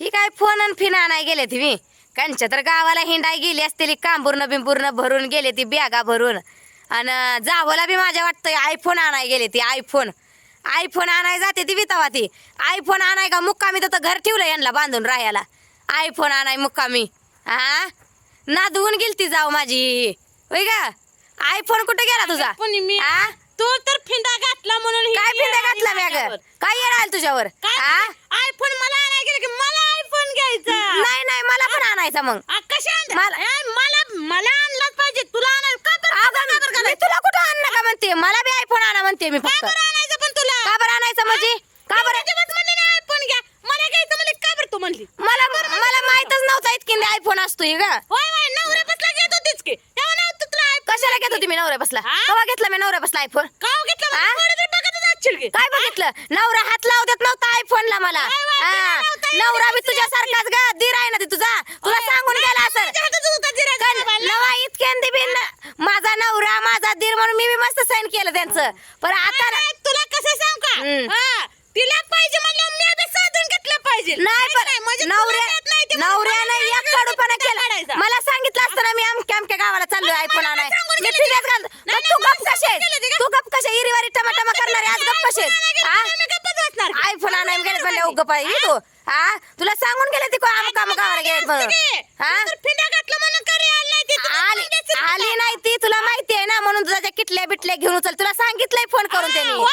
ही काय फोन आणि फिन आणाय गेले ती मी. कंच्या तर गावाला हिंडाय गेली असतील कांबूर्ण बिंबूर्ण भरून गेले ती बॅगा भरून. आणि जावला बी माझ्या वाटतंय आयफोन आणाय गेले ती आयफोन आयफोन आणाय जाते ती वितावा ती. आयफोन आणाय का मुक्कामी तर घर ठेवलं यांना बांधून राहायला. आयफोन आणाय मुक्कामी. हा नादवून गेली ती जाऊ माझी. होय का? आयफोन कुठे गेला तुझा? मी हा? तू तर फिंदा घातला म्हणून ही काय येणार घातला माझ्यावर. बॅग काय येणार तुझ्यावर? काय आयफोन मला आणायला गेलं की मला आयफोन घ्यायचा. नाही नाही मला पण आणायचा मग. आ, कशा आणता? मला- ए, मला मला आणलाच पाहिजे. तुला आणाय का बरं? अगं, का मी? तुला कुठं आण नका म्हणते? मला बी आयफोन आणा म्हणते मी का फक्त. बरं आणायचं पण तुला? का बरं आणायचं म्हणजे का तू बरं अजिबात म्हणली नाही आयफोन घ्या मला घ्यायचं म्हणले का बरं तू म्हणली मला मला माहितच नव्हता इतकी आयफोन असतो हे ग होय होय नवरा बसला घेत होतीच की तेव्हा नव्हतं तुला आयफोन कशाला घेत होती मी नवऱ्या बसला? कवा घेतला मी नवऱ्या बसला आयफोन काव घेतला हा? थोडं तरी बघतच असशील की काय बघितलं? नवरा हात लावत नव्हता आयफोनला मला. हा. येत नवरा बी नसेल. तुझ्यासारखाच ग. दीर आहे ना ते तुझा. तुला. सांगून गेला माझ्या असं हातातच होता जिरा मोबाईल. नवा इतक्यांदी बिन माझा नवरा माझा दीर म्हणून मी बी मस्त सहन केलं त्यांचं. पण आता तुला कसं सांग का? हम्म. हा, तिला पाहिजे म्हणलं मी बी पाहिजे. नाही पण म्हणजे नवऱ्या नवऱ्याने मला एक कडूपणा. केला. मला सांगितलं असतं ना मी अमक्या अमक्या गावाला चाललोय आयफोन आणाय मी? घालतो. मग तू गप मला कशी सांगून गेली आहेस? का? तू गप कशी इरीवारी टमाटमा करणारी आज गप बसणार. आयफोन आणाय गेले म्हणले उग पाहिजे तू हा तुला सांगून गेले ती कोण? आमका आमका गावाला गेले. म्हणून हा फिंडा घातला म्हणून आली नाही ती. तुला आली सांगायचं आली का? नाही ती तुला माहिती आहे ना म्हणून तुझ्या किटल्या बिटल्या घेऊन उचल तुला सांगितलंय फोन करून त्यांनी.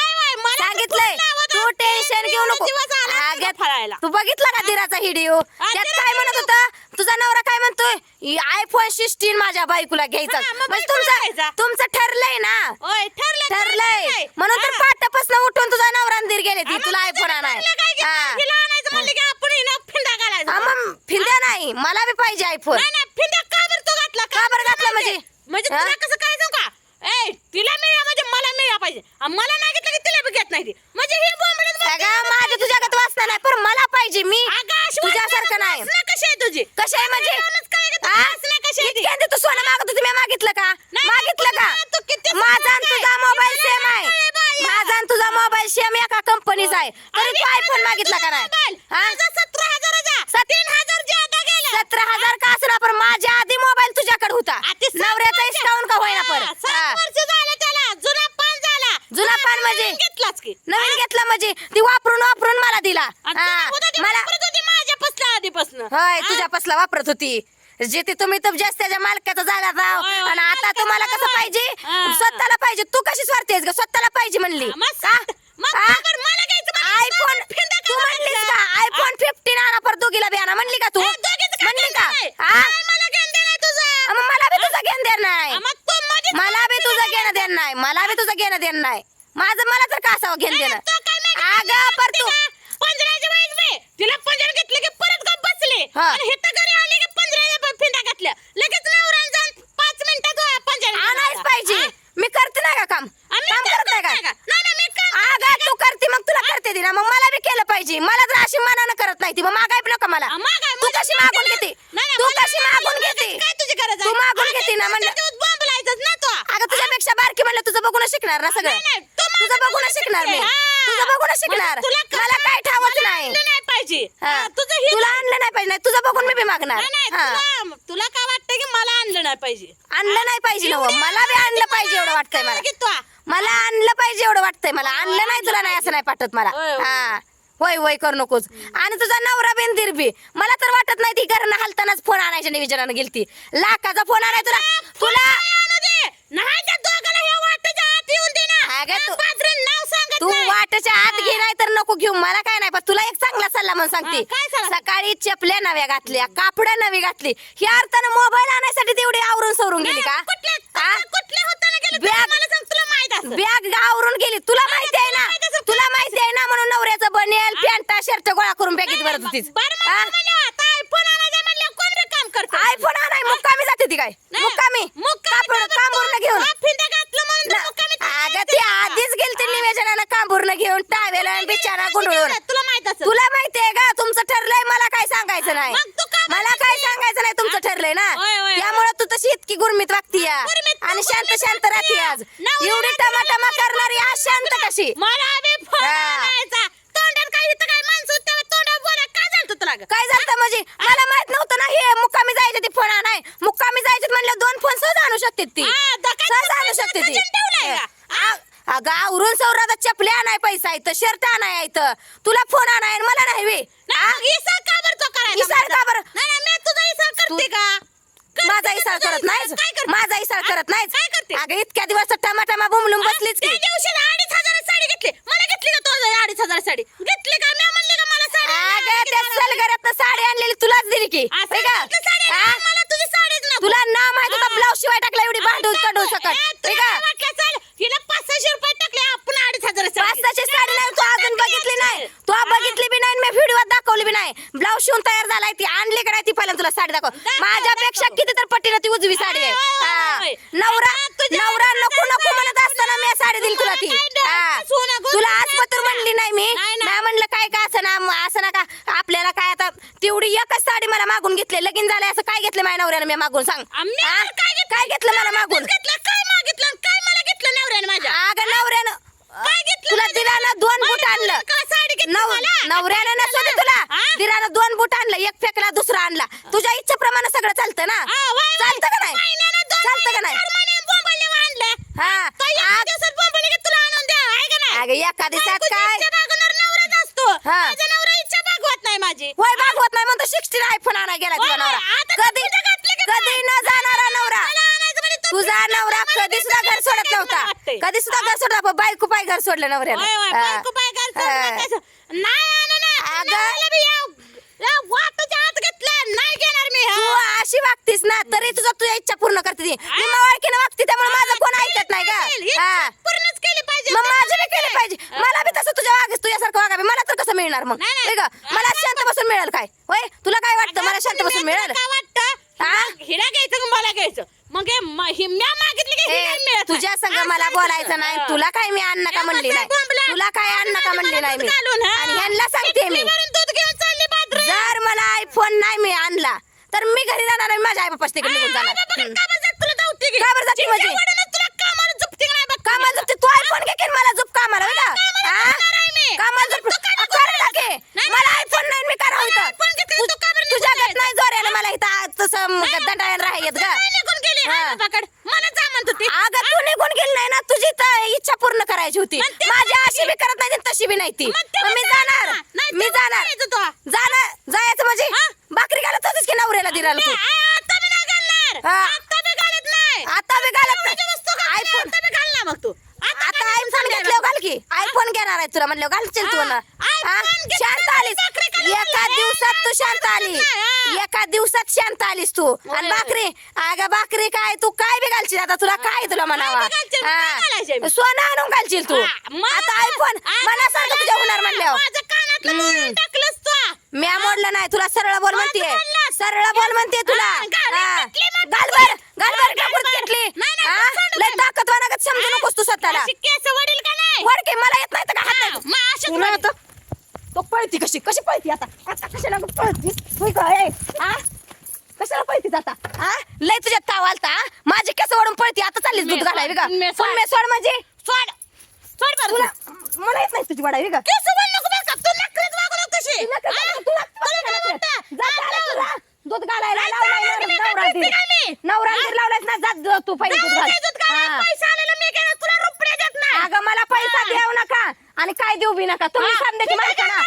सांगितलंय. तू. टेन्शन घेऊ नको. फळायला. तू बघितला का दिराचा व्हिडिओ त्यात काय म्हणत होता? तुझा नवरा काय म्हणतोय? आयफोन सिक्स्टीन माझ्या बायकोला घ्यायचा. मग म्हणजे तुमचं घ्यायचा. तुमचं ठरलंय ना? ठरलंय. म्हणून तर. पाटापासून उठून तुझा नवरा दीर गेले ती. तुला आयफोन आणाय. फिरद्या नाही. मला बी पाहिजे आयफोन नाही, नाही, फिंडा का बरं तू घातला? का बरं तुला घातला माहिती? म्हणजे? म्हणजे हा? तुला कसं काय सांगू का ए तिला मिळा म्हणजे मला मिळा पाहिजे आणि मला नाही घेतलं की तिला बी घेत नाही ती. म्हणजे हे. अगं माझ्या तुझ्याकडे वाचना नाही पण मला पाहिजे मी तुझ्यासारखं वासना- नाही वासना कशी आहे तुझी कशी आहे म्हणजे काय हा? वासना कशी आहे ती? इतक्यांदी तू सोनं मागत होती मी मागितलं का नाही, मागितलं का तू किती माझा आणि तुझा? मोबाईल सेम आहे. माझा आणि तुझा मोबाईल सेम एका कंपनीचा आहे तरी तू आयफोन माझा मागितला का नाही. हा? माझा सतरा हजार. सतरा हजार का असला पण माझ्या आधी मोबाईल तुझ्याकडे होता नवऱ्याचा हिसकावून का होईना हा. झालं त्याला जुना पान झाला जुना पान नवीन म्हणजे? घेतलाच की नवीन घेतला म्हणजे ती वापरून वापरून मला दिला आणि हा. तुला होता ते मला वापरत होती माझ्यापासनं आधीपासनं. होय? तुझ्या पसला वापरत होती जे ते तुम्ही तर जास्त त्याच्या मालकाचा झाला राव होय, आणि आता मालकाचा तुम्हाला कसं. पाहिजे हा. स्वतःला पाहिजे तू कशी स्वार्थी आहेस ग स्वतःला पाहिजे म्हणली हा, मग का सात- मग हा? तुझ्याकडे मला घ्यायचं म्हणलं, आयफोन तुला फिरता का तू म्हणलीस? का आयफोन फिफ्टीन आणा पर दोघीला बी आणा म्हणली का तू ए, दोघीचं काय म्हणली का नाही. हा? मला तुझं? मग मला बी तुझं घेणं देणं नाही. मग तू माझी- मला बी तुझं घेणं देणं नाही. मला बी तुझं घेणं देणं नाही. माझं मला तर का असावं घेणं देणं? तो काय माहिती अगं पर तू का? पंजराच्या वेळेस बे, तिला पंजर घेतलं की परत बसले. हा. आणि हिथं घरी आले की पंजराच्या प- फिंडा घातल्या. लगेच नवऱ्याला जाऊन पाच मिनिटात पंजर आणायच पाहिजे? मी करते नाही का काम. काम करत नाही का अगं तू करते मग तुला करते ती ना मग मला बी केलं पाहिजे. मला जर अशी मनानं करत नाही ती. मग मागाय नको मला. तू कशी मागून घेते? तू कशी मागून लागत घेते काय तुझी गरज आहे? घेते ना म्हणलं लावायचाच ना तो. अगं तुझ्यापेक्षा बारकी म्हणलं तुझं बघूनच शिकणार ना सगळं. नाही, नाही, तू तुझं बघूनच बघून शिकणार मी. हा. तुझं बघूनच शिकणार. तुला कसं- मला काय ठावच मला नाही. आणलं नाही पाहिजे. हा. हा, तुझं हे तुला. आणलं नाही पाहिजे. नाही तुझं बघून मी बी मागणार. नाही, नाही, हा. तुला तुला काय वाटतं की मला आणलं नाही पाहिजे? आणलं नाही पाहिजे ना हो. मला बी आणलं पाहिजे एवढं वाटतंय मला. की तू मला आणलं पाहिजे एवढं वाटतंय मला. आणलं नाही तुला नाही असं नाही पाठवत मला. होय, होय. हा. होय होय करू नकोस. आणि तुझा नवरा बेन दिरबी मला नाही ती घरनं हलतानाच फोन आणायच्या नियोजनानं गेलती. लाखाचा फोन आणाय तुला. तुला हे तू-. वाटच्या आत घे नाही. तर नको घेऊ. मला काय नाही पण तुला एक चांगला सल्ला म्हणून सांगते? सकाळी चपल्या नव्या घातल्या कापड्या नवी घातली. ही अर्थानं मोबाईल आणायसाठी तेवढी आवरून सवरून गेली का? गेलं बॅग- आवरून गेली. तुला माहिती आहे ना. तुला माहिती आहे ना? म्हणून नवऱ्याचं बनेल पॅन्टा शर्ट गोळा करून बॅगेत भरत होतीस. आयफोन आणायचा म्हणलं कोण रे काम करतं आयफोन आणाय मुक्कामी जाते ती काय? नाही, मुक्कामी. कापड तू- घेऊन. घातलं म्हणून मुक्कामी अगं ती आधीच गेलती निवेदनानं कांबूरनं घेऊन टावेल आणि बिचारा गुंडळून. तुला माहीत असेल. तुला माहितीये का? तुमचं ठरलंय मला काय सांगायचं नाही. मग तू का मला काय सांगायचं नाही तुमचं ठरलंय ना? होय, होय, होय. त्यामुळे तू तशी इतकी गुरमीत वागती गुरमीत तू आणि शांत गुरमीत शांत राहते. आज. नवऱ्याला एवढी टमाटमा करणारी आज शांत कशी? मला फोन हा. आणायचा. तोंडात काय इथं काय माणसं होती तेव्हा तोंडात बोला काय झालं म्हणजे? मला माहीत नव्हतं ना हे मुक्कामी जायचे ती फोन आणाय मुक्कामी जायचे म्हणलं दोन फोन सहज आणू शकते ती. हा, सहज आणू शकते ती. अगं आवरून सौराचा चपले आणाय पैसा इथं शर्ट आणाय इथं. तुला फोन आणाय आणि मला नाही वे नाही, इसार का बरं माझा? नाही नाही, इसार करते का? करते माझा तुझा करत करते? अगं इतक्या दिवस टमाटामा बुमलून बसलीच की. अडीच हजार साडी घेतली. मला घेतली का तो अडीच हजार साडी? घेतली का मी? साडी आणलेली तुलाच दिली की. असं होय का? म्हटलं साडी आणली, हा? मला तुझी साडीच नको. तुला ना माहिती होता हा. ब्लाऊज शिवाय टाकला एवढी भांडून कडून सकट? ए, होय तुला का? काय वाटलं? चाल हिला पाच सहाशे रुपये टाकले आपण अडीच हजार पाच सहाशे साडी नाही तू अजून बघितली नाही. तू बघितली बी नाही मी व्हिडिओ दाखवली बी नाही. ब्लाऊज शिवून तयार झालाय ती आणली का नाही ती पहिल्यांदा तुला साडी दाखव. दाखव, माझ्यापेक्षा दाखव. किती तर पट्टीनं ती उजवी साडी आहे. हा. नवरा आता तुझ्या नवरा नको नको म्हणत मी साडी दिली तुला ती. काय हा. तुला आज तर तुला. म्हणली नाही मी. नाही, म्हणलं काय का असं ना असं नका. आपल्याला काय आता तेवढी एकच साडी मला मागून घेतली. लगीन झालंय असं काय घेतलं माझ्या नवऱ्यानं मी मागून? सांग. आम्ही हा? काय घेतलं? काय घेतलं मला मागून घेतलं? काय मागितलं? आणि काय मला घेतलं नवऱ्याने माझ्या? अगं नवऱ्यानं काय घेतलं तुला माझ्या? दोन आणलं. काय साडी घेतली नव मला? नवऱ्यानं काय नसतं? तुला. हा? दिरानं दोन बूट आणलं. एक फेकला दुसरा आणला. तुझ्या इच्छेप्रमाणे सगळं चालतं ना? हा, वय, वय. चालतं का नाही? महिन्यानं दोन चालतं का महिने, नाही? चार. हा नाही? अगं एका दिवसात काय. हा. होय भागवत म्हणतो सिक्स्टीन आयफोन आणा गेला तुझा होय, नवरा आता तर कधी तुझ्या घातले की कधी न जाणारा नवरा मला आणायचं तू तुझा तुझ्या नवरा नवऱ्याला कधी सुद्धा घर सोडत मला नव्हता वाटतंय. कधी सुद्धा घर सोडत नव्हता. बायको पाय घर सोडलं नवऱ्यानं हा. हा. अगं. हा. तू अशी वागतीस ना तरी तुझं तुझ्या इच्छा पूर्ण करते ती मी मावळकीनं वागते त्यामुळे माझं कोण ऐकत नाही इच्छा का हा पूर्णच केली पाहिजे मग माझी बी केली पाहिजे मला बी तसं तुझ्या वागेस तुझ्यासारखं वागावे मला तर कसं मिळणार मग नाही, नाही. होय का मला शांत बसून मिळेल काय होय तुला काय वाटतं मला शांत बसून मिळेल काय वाटतं हा? हिरा घ्यायचं का मला घ्यायचं मग हे म- ही म्या मागितली की हिरा ए, मिळत तुझ्या. संग मला बोलायचं. नाही हा. तुला काय मी अन्न का म्हणली नाही. तुला काय अन्न का म्हणली नाही मी घालून, हा. आणि ह्यांना सांगते मी. जर मला आयफोन नाही मी आणला तर मी घरी जाणार आणि माझ्या आई बापाच तिकडे निघून जाणार हम्म. का बरं जाते म्हणजे? कामाला का नाही बघ कामाला तू आयफोन घे की मला झोप कामाला होय का कामाला? झोपणार आहे मी. कामाला झोप तू का नाही कर झोपणार? टाके नाही, मला नाही, आयफोन नाही मी करा मला iPhone घेतली, तू का बरं निघून तुझ्या गत जायचं? नाही जोऱ्यानं मला इथं आज तसं दंडायला राहायत ग काय निघून गेली हा. आई बाबाकडे? मला जा म्हणत होती. अगं तू निघून गेली नाही ना तुझी इच्छा पूर्ण करायची होती माझी अशी बी करत नाही तशी बी नाही ती मी म्हणते जाणार ना. नाही, मी ते जाणार म्हणायचं तो. जाणार जायचं म्हणजे हा? भाकरी घालत होतीस की नवऱ्याला दिराला तू मी- आ, आता मी नाही घालणार. हा. आता मी घालत नाही. आता बी घालत तुझ्या नाही वस्तू घाल, आयफोन आता मी घालणार मग तू. आता आता घाल, आयफोन घाल. घेतल्यावर घाल की आयफोन घेणार आहे तुला म्हणलं घालशील तू ना शांत आलीस. एका. दिवसात तू शांत आली. एका दिवसात शांत आलीस तू. आणि. भाकरी अगं भाकरी काय तू काय बी घालशील? आता तुला काय तुला म्हणावा? सोनं आणून घालशील तू. आता आयफोन मला सांग तुझ्या होणार म्हणल्यावर. म्या मोडलं नाही. तुला सरळ बोल म्हणते. सरळ बोल म्हणते तुला. घाल. बर. घाल हा, बर कापूर बर. घेतली नाही, नाही, हा? तू सोडू लय दे. ताकदवानागत समजू हा? नकोस तू स्वतःला अशी केस वडील का नाही वडके मला येत नाही तर का हात हा, मग अशीच तुला वडील. आता- तो पळती कशी कशी पळती आता आता कशाला ग पळतीस होय का ए? हा कशाला पळतीस आता हा लय तुझ्यात ताव आलता हा? माझी केस ओढून पळती आता चाललीस दूध मे घालाय का सोड, मे सोड. मे सोड म्हणजे सोड सोड बरं तुला. मला येत नाही तुझी वडाई का केस वडील नको बरं का? तू नकलीच वागू नको तशी. तुला हा? कसं- तुला- तुला काय? वाटतं? जा चालेल तुला. दूध घालायला लावलाय की नवरा- दीर. का मी? नवरा? दीर लावलायस ना जात जा तू पहिले दूध जाऊ घाल हा. अगं मला पैसा. देऊ नका आणि काय देऊ बी नका तुम्ही हा. समजायची ना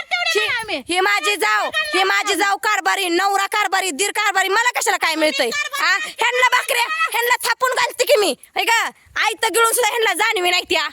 आम्ही. ही माझी जाव ही माझी जाव कारभारी नवरा कारभारी दीर कारभारी मला कशाला काय मिळतंय हा ह्यांना भाकऱ्या ह्यांना थापून घालते की मी हे का आई तर गिळून सुद्धा ह्यांना जाणवी नाही त्या